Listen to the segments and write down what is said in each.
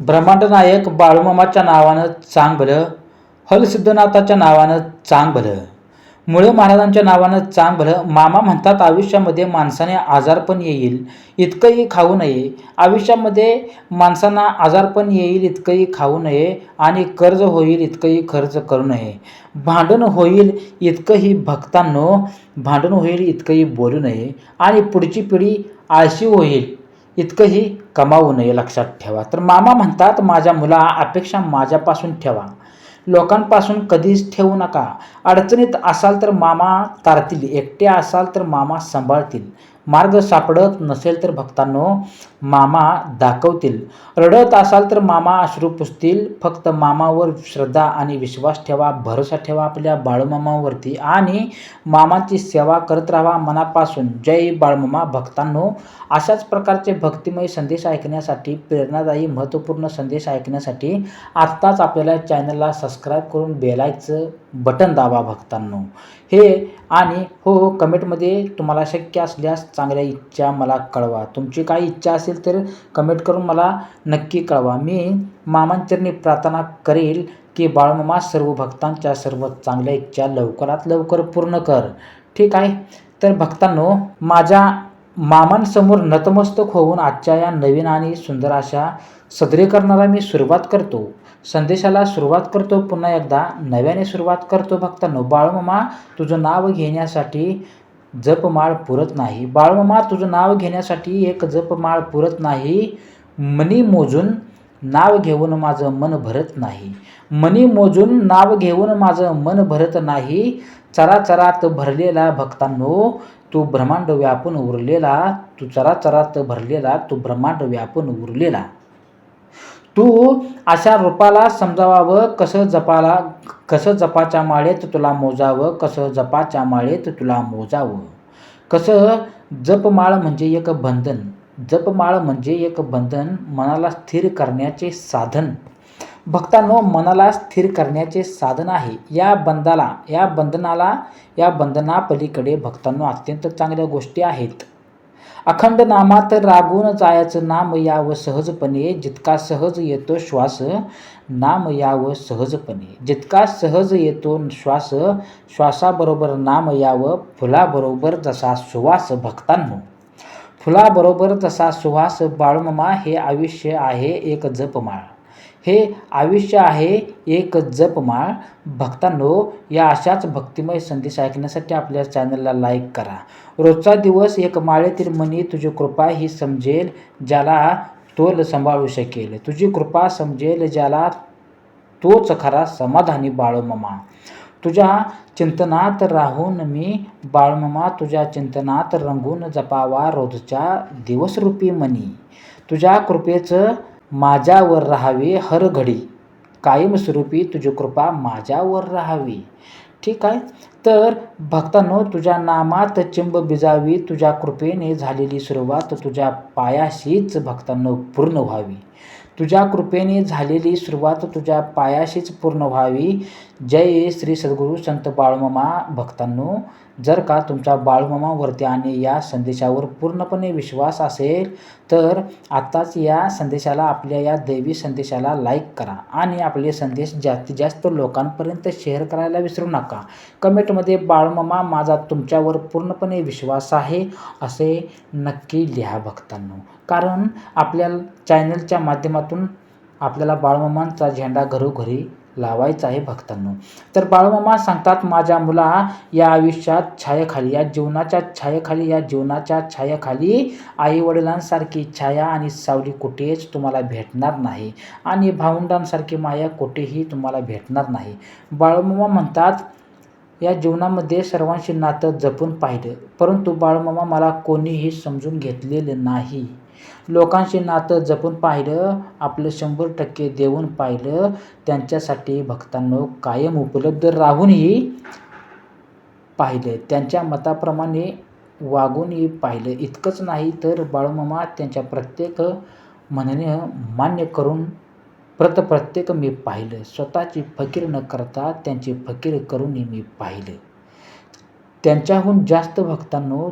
ब्रह्मांड नायक बाळूमामाच्या नावानं चांग भलं हलसिद्धनाथाच्या नावानं चांग भलं. मुळे महाराजांच्या नावानं चांग भलं. मामा म्हणतात आयुष्यामध्ये माणसाने आजारपण येईल इतकंही खाऊ नये. आयुष्यामध्ये माणसांना आजारपण येईल इतकंही खाऊ नये. आणि कर्ज होईल इतकंही खर्च करू नये. भांडण होईल इतकंही भक्तांनो. भांडण होईल इतकंही बोलू नये. आणि पुढची पिढी आळशी होईल. इतकंही कमावू नये लक्षात ठेवा. तर मामा म्हणतात माझ्या मुला अपेक्षा माझ्यापासून ठेवा. लोकांपासून कधीच ठेवू नका. अडचणीत असाल तर मामा तारतील. एकटे असाल तर मामा सांभाळतील. मार्ग सापडत नसेल तर भक्तांनो मामा दाखवतील. रडत असाल तर मामा अश्रू पुसतील. फक्त मामावर श्रद्धा आणि विश्वास ठेवा भरोसा ठेवा आपल्या बाळूमामावरती आणि मामाची सेवा करत राहा मनापासून. जय बाळमामा भक्तांनो. अशाच प्रकारचे भक्तिमय संदेश ऐकण्यासाठी प्रेरणादायी महत्त्वपूर्ण संदेश ऐकण्यासाठी आत्ताच आपल्याला चॅनलला सबस्क्राईब करून बेलायचं बटन दाबा भक्तांनो. हे आणि हो हो कमेंटमध्ये तुम्हाला शक्य असल्यास चांगल्या इच्छा मला कळवा. तुमची काही इच्छा असेल तर कमेंट करून मला नक्की कळवा. मी मामांचरणी प्रार्थना करेल की बाळमामा सर्व भक्तांच्या सर्व चांगल्या इच्छा लवकरात लवकर पूर्ण कर. ठीक आहे? तर भक्तांनो माझ्या मामांसमोर नतमस्तक होऊन आजच्या या नवीन आणि सुंदर अशा सदरीकरणाला मी सुरुवात करतो. संदेशाला सुरुवात करतो. पुन्हा एकदा नव्याने सुरुवात करतो. भक्तांनो बाळमामा तुझं नाव घेण्यासाठी जपमाळ पुरत नाही. बाळमामा तुझं नाव घेण्यासाठी एक जपमाळ पुरत नाही. मनी मोजून नाव घेऊन माझं मन भरत नाही. मनी मोजून नाव घेऊन माझं मन भरत नाही. चराचरात भरलेला भक्तांनो तू ब्रह्मांड व्यापून उरलेला. तू चराचरात भरलेला तू ब्रह्मांड व्यापून उरलेला. तू अशा रूपाला समजावावं कसं जपाला कसं जपाच्या माळेत तुला मोजावं कसं जपाच्या माळेत तुला मोजावं? कसं जपमाळ म्हणजे एक बंधन? जपमाळ म्हणजे एक बंधन मनाला स्थिर करण्याचे साधन. भक्तांनो मनाला स्थिर करण्याचे साधन आहे. या बंधाला या बंधनाला या बंधनापलीकडे भक्तांनो अत्यंत चांगल्या गोष्टी आहेत. अखंड नामात रागून जायचं नाम यावं सहजपणे जितका सहज येतो श्वास नाम यावं सहजपणे. जितका सहज येतो श्वास श्वासाबरोबर नाम यावं फुलाबरोबर जसा सुवास भक्तांनो. फुलाबरोबर जसा सुवास बाळूमामा हे आयुष्य आहे एक जपमाळ. हे आयुष्य आहे एक जपमाळ भक्तांनो या अशाच भक्तिमय संदेश ऐकण्यासाठी आपल्या चॅनलला लाईक करा. रोजचा दिवस एक माळेतील मनी तुझी कृपा ही समजेल ज्याला तोल सांभाळू शकेल. तुझी कृपा समजेल ज्याला तोच खरा समाधानी बाळूमामा. तुझ्या चिंतनात राहून मी बाळमामा तुझ्या चिंतनात रंगून जपावा रोजच्या दिवसरूपी मनी. तुझ्या कृपेचं माझ्यावर राहावी हरघडी कायमस्वरूपी तुझी कृपा माझ्यावर राहावी. ठीक आहे? तर भक्तांनो तुझ्या नामात चिंब बिजावी तुझ्या कृपेने झालेली सुरुवात तुझ्या पायाशीच भक्तांनो पूर्ण व्हावी. तुझ्या कृपेने झालेली सुरुवात तुझ्या पायाशीच पूर्ण व्हावी. जय श्री सद्गुरू संत बाळमामा भक्तांनो जर का तुमच्या बाळमामावरती आणि या संदेशावर पूर्णपणे विश्वास असेल तर आत्ताच या संदेशाला आपल्या या दैवी संदेशाला लाईक करा आणि आपले संदेश जास्तीत जास्त लोकांपर्यंत शेअर करायला विसरू नका. कमेंटमध्ये बाळमामा माझा तुमच्यावर पूर्णपणे विश्वास आहे असे नक्की लिहा भक्तांनो. कारण आपल्या चॅनलच्या माध्यमातून आपल्याला बाळमामांचा झेंडा घरोघरी लावायचा आहे भक्तांनो. तर बाळमामा सांगतात माझ्या मुला या आयुष्यात छायाखाली या जीवनाच्या छायाखाली या जीवनाच्या छायाखाली आईवडिलांसारखी छाया आणि सावली कुठेच तुम्हाला भेटणार नाही आणि भावंडांसारखी माया कुठेही तुम्हाला भेटणार नाही. बाळमामा म्हणतात या जीवनामध्ये सर्वांशी नातं जपून पाहिलं परंतु बाळमामा मला कोणीही समजून घेतलेलं नाही. लोकांशी नातं जपून पाहिलं आपलं शंभर टक्के देऊन पाहिलं त्यांच्यासाठी भक्तांनो कायम उपलब्ध राहूनही पाहिलं. त्यांच्या मताप्रमाणे वागूनही पाहिलं. इतकंच नाही तर बाळूमामा त्यांच्या प्रत्येक म्हणणे मान्य करून प्रत प्रत्येक मी पाहिलं. स्वतःची फकीर न करता त्यांची फकीर करूनही मी पाहिलं. त्यांच्याहून जास्त भक्तांनो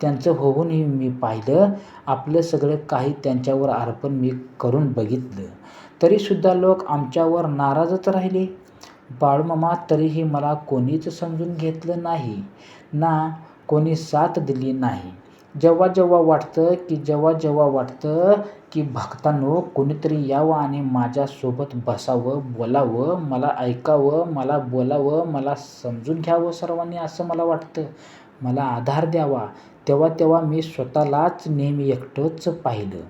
त्यांचं होऊनही मी पाहिलं. आपलं सगळं काही त्यांच्यावर अर्पण मी करून बघितलं. तरीसुद्धा लोक आमच्यावर नाराजच राहिले. बाळूमामा तरीही मला कोणीच समजून घेतलं नाही. ना कोणी साथ दिली नाही. जेव्हा जेव्हा वाटतं की जेव्हा जेव्हा वाटतं की भक्तांनो कोणीतरी यावं आणि माझ्यासोबत बसावं बोलावं मला ऐकावं मला बोलावं मला समजून घ्यावं सर्वांनी असं मला वाटतं. मला आधार द्यावा. तेव्हा तेव्हा मी स्वतःलाच नेहमी एकटंच पाहिलं.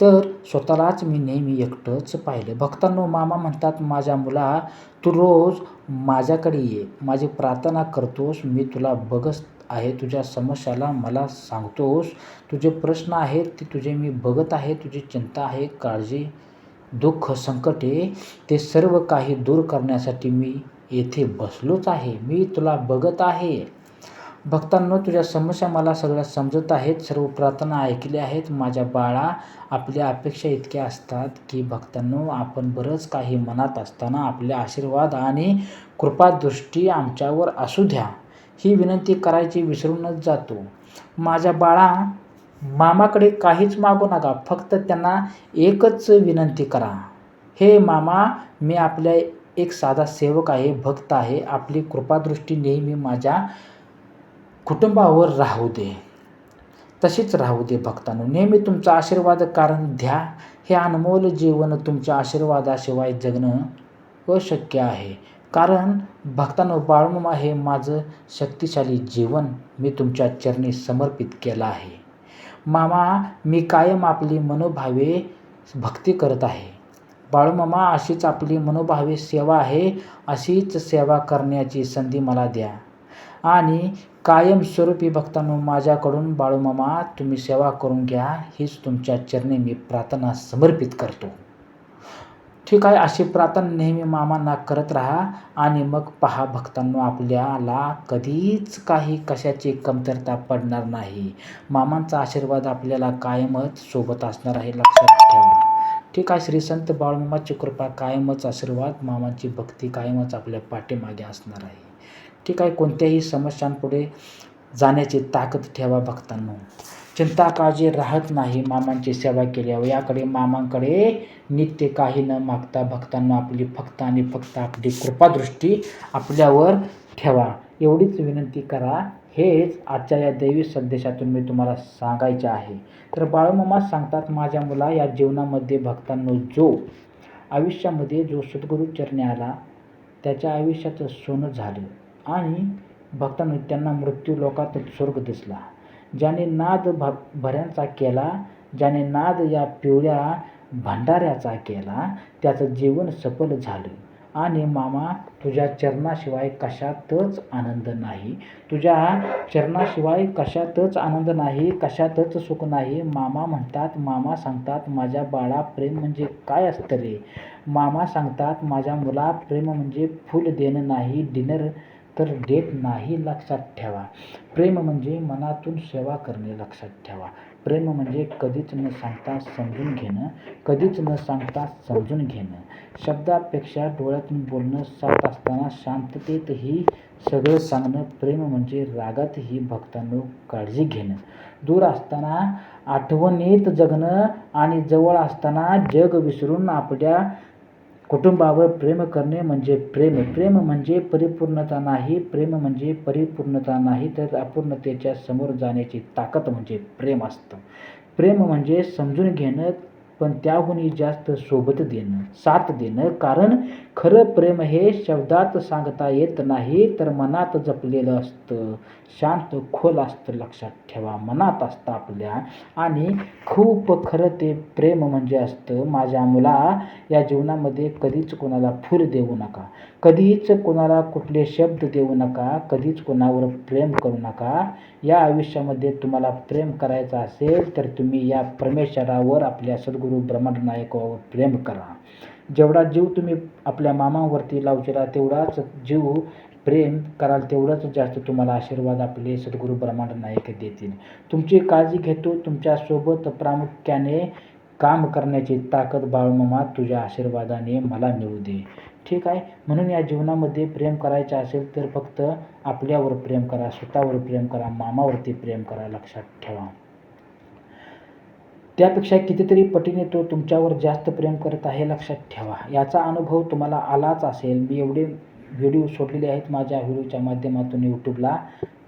तर स्वतःलाच मी नेहमी एकटंच पाहिलं. भक्तांनो मामा म्हणतात माझ्या मुला तू रोज माझ्याकडे ये. माझी प्रार्थना करतोस. मी तुला बघत आहे. तुझ्या समस्याला मला सांगतोस. तुझे प्रश्न आहेत ते तुझे मी बघत आहे. तुझी चिंता आहे काळजी दुःख संकटे ते सर्व काही दूर करण्यासाठी मी येथे बसलोच आहे. मी तुला बघत आहे. भक्तांनो तुझ्या समस्या मला सगळ्या समजत आहेत. सर्व प्रार्थना ऐकल्या आहेत. माझ्या बाळा आपल्या अपेक्षा इतक्या असतात की भक्तांनो आपण बरंच काही मनात असताना आपले आशीर्वाद आणि कृपादृष्टी आमच्यावर असू द्या. ही विनंती करायची विसरूनच जातो. माझ्या बाळा मामाकडे काहीच मागू नका. फक्त त्यांना एकच विनंती करा. हे मामा मी आपल्या एक साधा सेवक आहे भक्त आहे. आपली कृपादृष्टी नेहमी माझ्या कुटुंबावर राहू दे. तशीच राहू दे भक्तांनो. नेहमी तुमचा आशीर्वाद कारण द्या. हे अनमोल जीवन तुमच्या आशीर्वादाशिवाय जगणं अशक्य आहे. कारण भक्तांनो बाळमामा हे माझं शक्तिशाली जीवन मी तुमच्या चरणी समर्पित केलं आहे. मामा मी कायम आपली मनोभावे भक्ती करत आहे. बाळूमामा अशीच आपली मनोभावे सेवा आहे. अशीच सेवा करण्याची संधी मला द्या. आणि कायमस्वरूपी भक्तांनो माझ्याकडून बाळूमामा तुम्ही सेवा करून घ्या हीच तुमच्या चरणी मी प्रार्थना समर्पित करतो. ठीक आहे अशी प्रार्थना नेहमी मामांना करत राहा आणि मग पहा भक्तांनो आपल्याला कधीच काही कशाची कमतरता पडणार नाही. मामांचा आशीर्वाद आपल्याला कायमच सोबत असणार आहे लक्षात ठेवा. ठीक आहे श्री संत बाळमामाची कृपा कायमच आशीर्वाद मामांची भक्ती कायमच आपल्या पाठीमागे असणार आहे. ठीक आहे कोणत्याही समस्यांपुढे जाण्याची ताकद ठेवा भक्तांनो. चिंता काळजी राहत नाही मामांची सेवा केल्यावर. याकडे मामांकडे नित्य काही न मागता भक्तांना आपली फक्त आणि फक्त आपली कृपादृष्टी आपल्यावर ठेवा. एवढीच विनंती करा. हेच आजच्या या दैवी संदेशातून मी तुम्हाला सांगायचे आहे. तर बाळूमामा सांगतात माझ्या मुला या जीवनामध्ये भक्तांनो जो आयुष्यामध्ये जो सद्गुरू चरणी आला त्याच्या आयुष्याचं सोनं झालं. आणि भक्तांनो त्यांना मृत्यू लोकात स्वर्ग दिसला. ज्याने नाद भ भऱ्यांचा केला ज्याने नाद या पिवळ्या भंडाऱ्याचा केला त्याचं जीवन सफल झालं. आणि मामा तुझ्या चरणाशिवाय कशातच आनंद नाही. तुझ्या चरणाशिवाय कशातच आनंद नाही कशातच सुख नाही. मामा म्हणतात मामा सांगतात माझ्या बाळा प्रेम म्हणजे काय असतं रे? मामा सांगतात माझ्या मुला प्रेम म्हणजे फुल देणं नाही डिनर तर डेट नाही लक्षात ठेवा. प्रेम म्हणजे मनातून सेवा करणे लक्षात ठेवा. प्रेम म्हणजे कधीच न सांगता समजून घेणं कधीच न सांगता समजून घेणं. शब्दापेक्षा डोळ्यातून बोलणं साथ असताना शांततेतही सगळं सांगणं प्रेम म्हणजे रागातही भक्तांनो काळजी घेणं. दूर असताना आठवणीत जगणं आणि जवळ असताना जग विसरून आपल्या कुटुंबावर प्रेम करणे म्हणजे प्रेम. प्रेम म्हणजे परिपूर्णता नाही प्रेम म्हणजे परिपूर्णता नाही तर अपूर्णतेच्या समोर जाण्याची ताकद म्हणजे प्रेम असतं. प्रेम म्हणजे समजून घेणं पण त्याहूनही जास्त सोबत देणं साथ देणं. कारण खरं प्रेम हे शब्दात सांगता येत नाही तर मनात जपलेलं असतं. शांत खोल असतं लक्षात ठेवा. मनात असतं आपल्या. आणि खूप खरं ते प्रेम म्हणजे असतं माझ्या मुला या जीवनामध्ये कधीच कोणाला फूल देऊ नका. कधीच कोणाला कुठले शब्द देऊ नका कधीच कोणावर प्रेम करू नका. या आयुष्यामध्ये तुम्हाला प्रेम करायचं असेल तर तुम्ही या परमेश्वरावर आपल्या सद्गुरू ब्रह्मांड नायकावर प्रेम करा. जेवढा जीव तुम्ही आपल्या मामावरती लावचेला तेवढाच जीव प्रेम कराल तेवढंच जास्त तुम्हाला आशीर्वाद आपले सद्गुरू ब्रह्मांड नायक देतील. तुमची काळजी घेतो तुमच्यासोबत प्रामुख्याने काम करण्याची ताकद बाळमामा तुझ्या आशीर्वादाने मला मिळू दे. ठीक आहे. म्हणून या जीवनामध्ये प्रेम करायचं असेल तर फक्त आपल्यावर प्रेम करा स्वतःवर प्रेम करा मामावरती प्रेम करा लक्षात ठेवा. त्यापेक्षा कितीतरी पटीने तो तुमच्यावर जास्त प्रेम करत आहे लक्षात ठेवा. याचा अनुभव तुम्हाला आलाच असेल. मी एवढे व्हिडिओ सोडलेले आहेत माझ्या व्हिडिओच्या माध्यमातून यूट्यूबला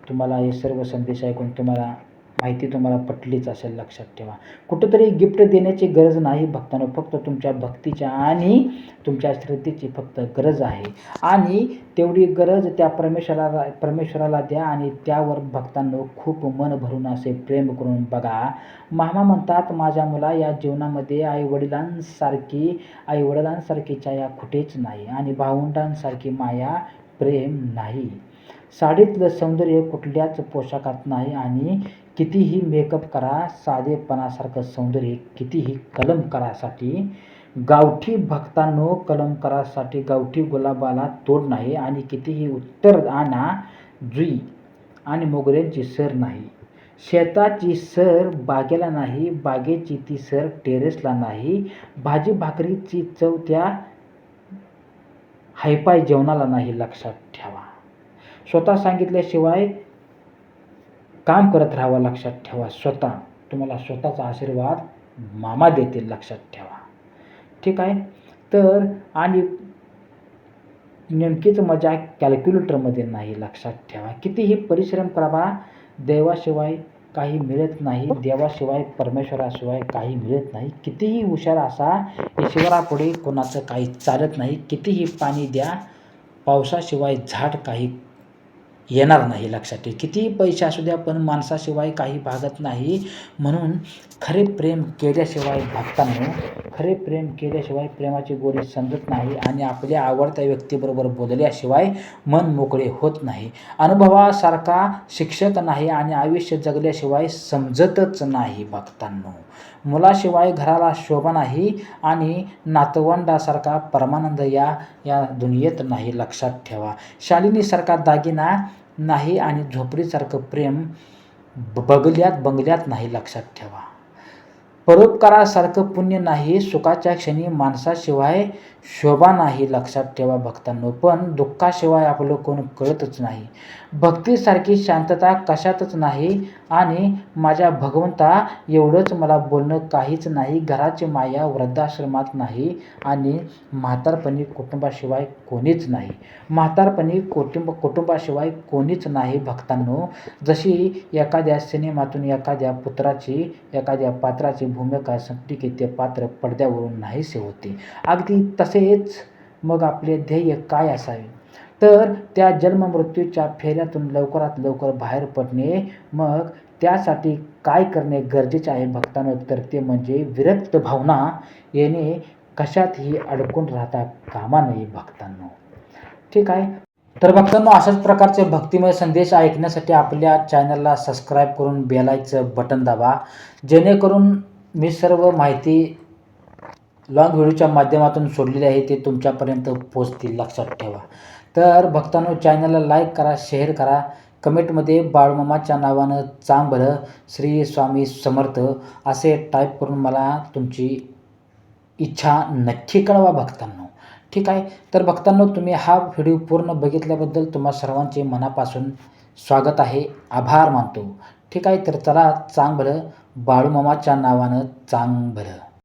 तुम्हाला हे सर्व संदेश ऐकून तुम्हाला माहिती तुम्हाला पटलीच असेल लक्षात ठेवा. कुठंतरी गिफ्ट देण्याची गरज नाही भक्तांनो फक्त तुमच्या भक्तीच्या आणि तुमच्या श्रद्धेची फक्त गरज आहे. आणि तेवढी गरज त्या परमेश्वराला परमेश्वराला द्या आणि त्यावर भक्तांनो खूप मन भरून असे प्रेम करून बघा. मामा म्हणतात माझ्या मुला या जीवनामध्ये आईवडिलांसारखी आईवडिलांसारखी छाया कुठेच नाही आणि भावंडांसारखी माया प्रेम नाही. साडीतलं सौंदर्य कुठल्याच पोशाखात नाही आणि कितीही मेकअप करा साधेपणासारखं सौंदर्य कितीही कलम करासाठी गावठी भक्तांनो कलम करासाठी गावठी गुलाबाला तोड नाही आणि कितीही उत्तर आणा जुई आणि मोगऱ्यांची सर नाही. शेताची सर बागेला नाही बागेची ती सर टेरेसला नाही. भाजी भाकरीची चव त्या हायपाय जेवणाला नाही लक्षात ठेवा. स्वतः सांगितल्याशिवाय काम करत राहावं लक्षात ठेवा. स्वतः. तुम्हाला स्वतःचा आशीर्वाद मामा देतील लक्षात ठेवा. ठीक आहे? तर आणि नेमकीच मजा कॅल्क्युलेटरमध्ये नाही लक्षात ठेवा. कितीही परिश्रम करावा देवाशिवाय काही मिळत नाही देवाशिवाय परमेश्वराशिवाय काही मिळत नाही. कितीही हुशार असा ईश्वरापुढे कोणाचं काही चालत नाही. कितीही पाणी द्या पावसाशिवाय झाड काही येणार नाही लक्षात ठेव. कितीही पैसे असू द्या पण माणसाशिवाय काही भागत नाही. म्हणून खरे प्रेम केल्याशिवाय भागताना खरे प्रेम केल्याशिवाय प्रेमाची गोडी समजत नाही आणि आपल्या आवडत्या व्यक्तीबरोबर बोलल्याशिवाय मन मोकळे होत नाही. अनुभवासारखा शिक्षक नाही आणि आयुष्य जगल्याशिवाय समजतच नाही भक्तांनो. मुलाशिवाय घराला शोभा नाही आणि नातवंडासारखा परमानंद या या दुनियेत नाही लक्षात ठेवा. शालिनीसारखा दागिना नाही आणि झोपडीसारखं प्रेम बगल्यात बंगल्यात बंगल्यात नाही लक्षात ठेवा. परोपकारासारखं पुण्य नाही सुखाच्या क्षणी माणसाशिवाय शोभा नाही लक्षात ठेवा भक्तांनो. पण दुःखाशिवाय आपलं कोण कळतच नाही. भक्तीसारखी शांतता कशातच नाही आणि माझ्या भगवंता एवढंच मला बोलणं काहीच नाही घराची माया वृद्धाश्रमात नाही आणि म्हातारपणी कुटुंबाशिवाय कोणीच नाही. म्हातारपणी कुटुंब कुटुंबाशिवाय कोणीच नाही भक्तांनो. जशी एखाद्या सिनेमातून एखाद्या पुत्राची एखाद्या पात्राची भूमिका संपली की ते पात्र पडद्यावरून नाहीसे होते. अगदी तसेच मग आपले ध्येय काय असावे? तर त्या जन्ममृत्यूच्या फेऱ्यातून लवकरात लवकर बाहेर पडणे मग त्यासाठी काय करणे गरजेचे आहे भक्तांनो? तर ते म्हणजे विरक्त भावना येणे कशातही अडकून राहता कामा नये भक्तांनो. ठीक आहे? तर भक्तांनो अशाच प्रकारचे भक्तिमय संदेश ऐकण्यासाठी आपल्या चॅनलला सबस्क्राईब करून बेलायचं बटन दाबा. जेणेकरून मी सर्व माहिती लाँग व्हिडिओच्या माध्यमातून सोडलेले आहे ते तुमच्यापर्यंत पोचतील लक्षात ठेवा. तर भक्तांनो चॅनलला लाईक करा शेअर करा. कमेंटमध्ये बाळमामाच्या नावानं चांग बरं श्री स्वामी समर्थ असे टाईप करून मला तुमची इच्छा नक्की कळवा भक्तांनो. ठीक आहे? तर भक्तांनो तुम्ही हा व्हिडिओ पूर्ण बघितल्याबद्दल तुम्हा सर्वांचे मनापासून स्वागत आहे. आभार मानतो. ठीक आहे? तर चला चांग बरं बाळूमामाच्या नावानं चांग बरं